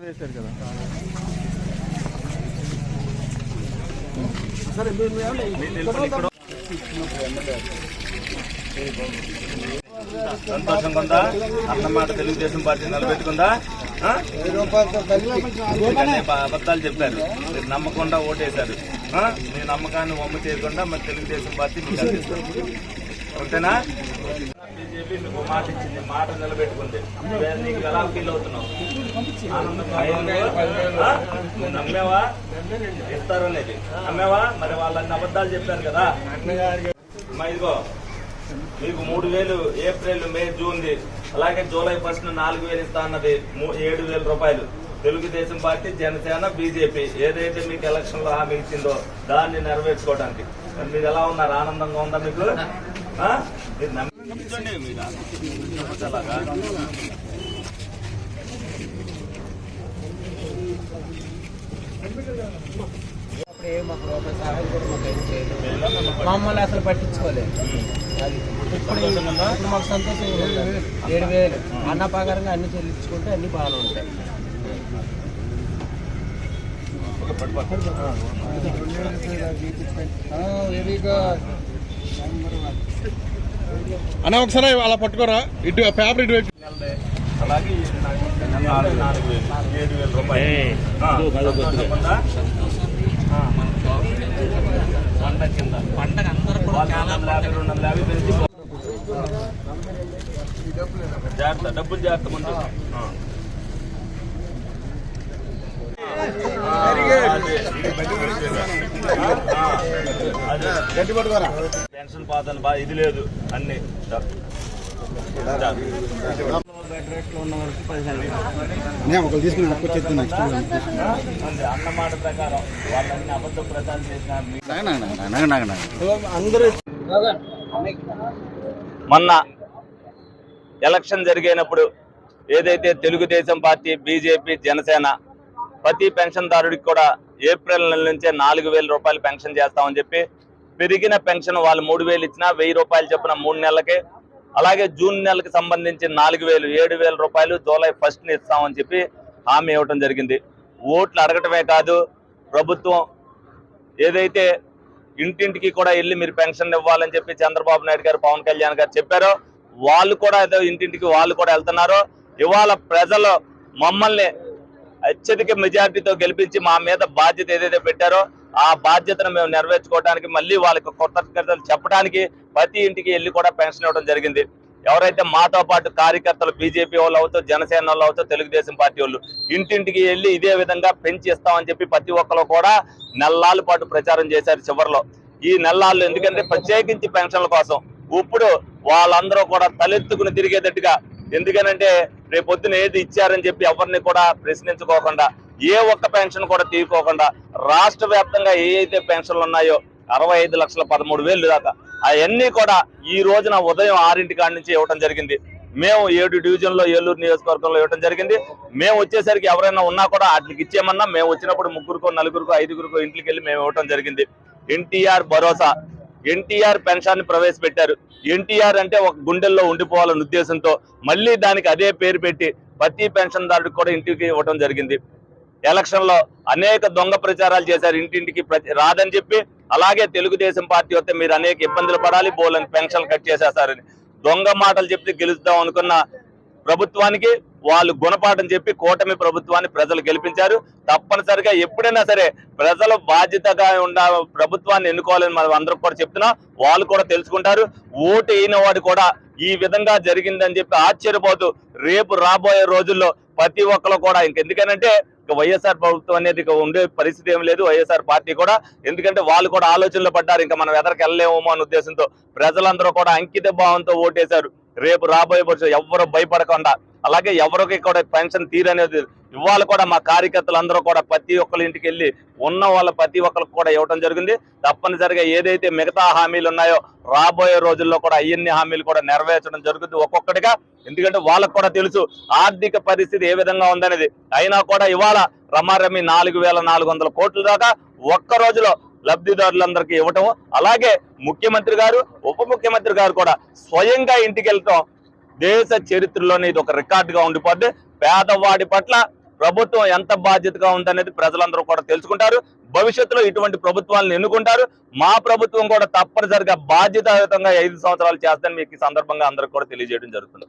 వేశారు కదా? సంతోషంగా ఉందా అన్నమాట తెలుగుదేశం పార్టీ నిలబెట్టుకుందా? అబద్ధాలు చెప్పారు. మీరు నమ్మకుండా ఓటేశారు. ఆ? మీ నమ్మకాన్ని వమ్ము చేయకుండా మరి తెలుగుదేశం పార్టీ మీకు ఓకేనా? బీజేపీ మీకు మాట ఇచ్చింది మాట నిలబెట్టుకుంది. నీకు ఎలా ఫీల్ అవుతున్నావు. నమ్మేవా? ఇస్తారు అనేది. నువ్వు నమ్మేవా? మరి వాళ్ళని అబద్ధాలు చెప్పారు కదా. మా ఇదిగో మీకు మూడు వేలు ఏప్రిల్ మే జూన్ ది. అలాగే జూలై ఫస్ట్ నాలుగు వేలు ఇస్తా అన్నది మూ- ఏడు వేల రూపాయలు. Telugudesam party Janasena BJP. ఏదైతే మీకు ఎలక్షన్లో హామీ ఇచ్చిందో దాన్ని నెరవేర్చుకోవడానికి. మీరు ఎలా ఉన్నారు? ఆనందంగా ఉందా మీకు? అప్పుడు ఏం మాకు రూపాయి సహాయం కూడా మాకు ఏం చేయలేదు. మమ్మల్ని అసలు పట్టించుకోలేదు. అది ఇప్పుడు ఇప్పుడు మాకు సంతోషం. ఏడు వేలు. అన్న ప్రకారంగా అన్ని చెల్లించుకుంటే అన్ని బాగానే ఉంటాయి. అన్న ఒకసారి అలా పట్టుకోరా. ఇటు పేపర్ ఇటు. అలాగే నాలుగు నాలుగు నాలుగు వేలు. ఏడు వేల రూపాయలు. పండగ కింద పండగ అందరూ కూడా చాలా రెండు వందల యాభై జాగ్రత్త డబ్బులు జాగ్రత్త ముందు పెన్షన్ పాతలు బాగా ఇది లేదు అన్ని నేను ఒకరు తీసుకుని నెక్స్ట్ అన్నమాట ప్రకారం వాళ్ళని అబద్ధ ప్రచారం చేసినారు అందరూ మొన్న ఎలక్షన్ జరిగినప్పుడు ఏదైతే తెలుగుదేశం పార్టీ బీజేపీ జనసేన ప్రతి పెన్షన్దారుడికి కూడా ఏప్రిల్ నెల నుంచే నాలుగు వేల రూపాయలు పెన్షన్ చేస్తామని చెప్పి పెరిగిన పెన్షన్ వాళ్ళు మూడు వేలు ఇచ్చినా వెయ్యి రూపాయలు చెప్పిన మూడు నెలలకి అలాగే జూన్ నెలకు సంబంధించి నాలుగు వేలు ఏడు వేల రూపాయలు జూలై ఫస్ట్ని ఇస్తామని చెప్పి హామీ ఇవ్వటం జరిగింది. ఓట్లు అడగటమే కాదు ప్రభుత్వం ఏదైతే ఇంటింటికి కూడా వెళ్ళి మీరు పెన్షన్ ఇవ్వాలని చెప్పి చంద్రబాబు నాయుడు గారు పవన్ కళ్యాణ్ గారు చెప్పారో వాళ్ళు కూడా ఏదో ఇంటింటికి వాళ్ళు కూడా వెళ్తున్నారు. ఇవాళ ప్రజలు మమ్మల్ని అత్యధిక మెజార్టీతో గెలిపించి మా మీద బాధ్యత ఏదైతే పెట్టారో ఆ బాధ్యతను మేము నెరవేర్చుకోవడానికి మళ్ళీ వాళ్ళకి కృతజ్ఞతలు చెప్పడానికి ప్రతి ఇంటికి వెళ్ళి కూడా పెన్షన్ ఇవ్వడం జరిగింది. ఎవరైతే మాతో పాటు కార్యకర్తలు బీజేపీ వాళ్ళు అవుతో జనసేన వాళ్ళు అవుతో తెలుగుదేశం పార్టీ వాళ్ళు ఇంటింటికి వెళ్ళి ఇదే విధంగా పెంచి ఇస్తామని చెప్పి ప్రతి ఒక్కరు కూడా నెలల పాటు ప్రచారం చేశారు చివరిలో. ఈ నెలల్లో ఎందుకంటే ప్రత్యేకించి పెన్షన్ల కోసం. ఇప్పుడు వాళ్ళందరూ కూడా తలెత్తుకుని తిరిగేటట్టుగా. ఎందుకనంటే రేపొద్దున ఏది ఇచ్చారని చెప్పి ఎవరిని కూడా ప్రశ్నించుకోకుండా ఏ ఒక్క పెన్షన్ కూడా తీసుకోకుండా రాష్ట్ర వ్యాప్తంగా ఏ అయితే పెన్షన్లు ఉన్నాయో అరవై ఐదు లక్షల పదమూడు వేలు దాకా అవన్నీ కూడా ఈ రోజున ఉదయం ఆరింటి కాడి నుంచి ఇవ్వడం జరిగింది. మేము ఏడు డివిజన్లో ఏలూరు నియోజకవర్గంలో ఇవ్వడం జరిగింది. మేము వచ్చేసరికి ఎవరైనా ఉన్నా కూడా వాటికి ఇచ్చేయమన్నా మేము వచ్చినప్పుడు ముగ్గురుకో నలుగురికో ఐదుగురికో ఇంటికి వెళ్ళి మేము ఇవ్వడం జరిగింది. ఎన్టీఆర్ భరోసా ఎన్టీఆర్ పెన్షన్ ప్రవేశపెట్టారు. ఎన్టీఆర్ అంటే ఒక గుండెల్లో ఉండిపోవాలన్న ఉద్దేశంతో మళ్ళీ దానికి అదే పేరు పెట్టి ప్రతి పెన్షన్దారుడికి కూడా ఇంటికి ఇవ్వడం జరిగింది. ఎలక్షన్లో అనేక దొంగ ప్రచారాలు చేశారు. ఇంటింటికి ప్రతి- రాదని చెప్పి అలాగే తెలుగుదేశం పార్టీ వస్తే మీరు అనేక ఇబ్బందులు పడాలి బోలని పెన్షన్ కట్ చేసేస్తారని. దొంగ మాటలు చెప్తే గెలుద్దాం అనుకున్న ప్రభుత్వానికి వాళ్ళు గుణపాఠం చెప్పి కూటమి ప్రభుత్వాన్ని ప్రజలు గెలిపించారు. తప్పనిసరిగా ఎప్పుడైనా సరే ప్రజలు బాధ్యతగా ఉండ ప్రభుత్వాన్ని ఎన్నుకోవాలని మనం అందరం కూడా చెప్తున్నాం. వాళ్ళు కూడా తెలుసుకుంటారు. ఓటు అయిన వాడు కూడా ఈ విధంగా జరిగిందని చెప్పి ఆశ్చర్యపోతూ రేపు రాబోయే రోజుల్లో ప్రతి ఒక్కరు కూడా ఇంకెందుకనంటే వైఎస్ఆర్ ప్రభుత్వం అనేది ఇక ఉండే పరిస్థితి ఏం లేదు. వైఎస్ఆర్ పార్టీ కూడా ఎందుకంటే వాళ్ళు కూడా ఆలోచనలో పడ్డారు. ఇంకా మనం ఎదరికి వెళ్ళలేమో అనే ఉద్దేశంతో ప్రజలందరూ కూడా అంకిత భావంతో ఓటేశారు. రేపు రాబోయే పరిస్థితి ఎవ్వరు భయపడకుండా అలాగే ఎవరికి కూడా పెన్షన్ తీరనేది ఇవాళ కూడా మా కార్యకర్తలు అందరూ కూడా ప్రతి ఒక్కరి ఇంటికి వెళ్ళి ఉన్న వాళ్ళ ప్రతి ఒక్కరికి కూడా ఇవ్వడం జరిగింది. తప్పనిసరిగా ఏదైతే మిగతా హామీలు ఉన్నాయో రాబోయే రోజుల్లో కూడా అవన్నీ హామీలు కూడా నెరవేర్చడం జరుగుతుంది ఒక్కొక్కటిగా. ఎందుకంటే వాళ్ళకు కూడా తెలుసు ఆర్థిక పరిస్థితి ఏ విధంగా ఉందనేది. అయినా కూడా ఇవాళ రమారమి నాలుగు వేల నాలుగు వందల కోట్ల దాకా ఒక్క రోజులో లబ్ధిదారులందరికీ ఇవ్వటం. అలాగే ముఖ్యమంత్రి గారు ఉప ముఖ్యమంత్రి గారు కూడా స్వయంగా ఇంటికి వెళ్ళటం దేశ చరిత్రలోనే ఇది ఒక రికార్డుగా ఉండిపోద్ది. పేదవాడి పట్ల ప్రభుత్వం ఎంత బాధ్యతగా ఉందనేది ప్రజలందరూ కూడా తెలుసుకుంటారు. భవిష్యత్తులో ఇటువంటి ప్రభుత్వాలను ఎన్నుకుంటారు. మా ప్రభుత్వం కూడా తప్పనిసరిగా బాధ్యతాయుతంగా ఐదు సంవత్సరాలు చేస్తానని మీకు ఈ సందర్భంగా అందరికి కూడా తెలియజేయడం జరుగుతుంది.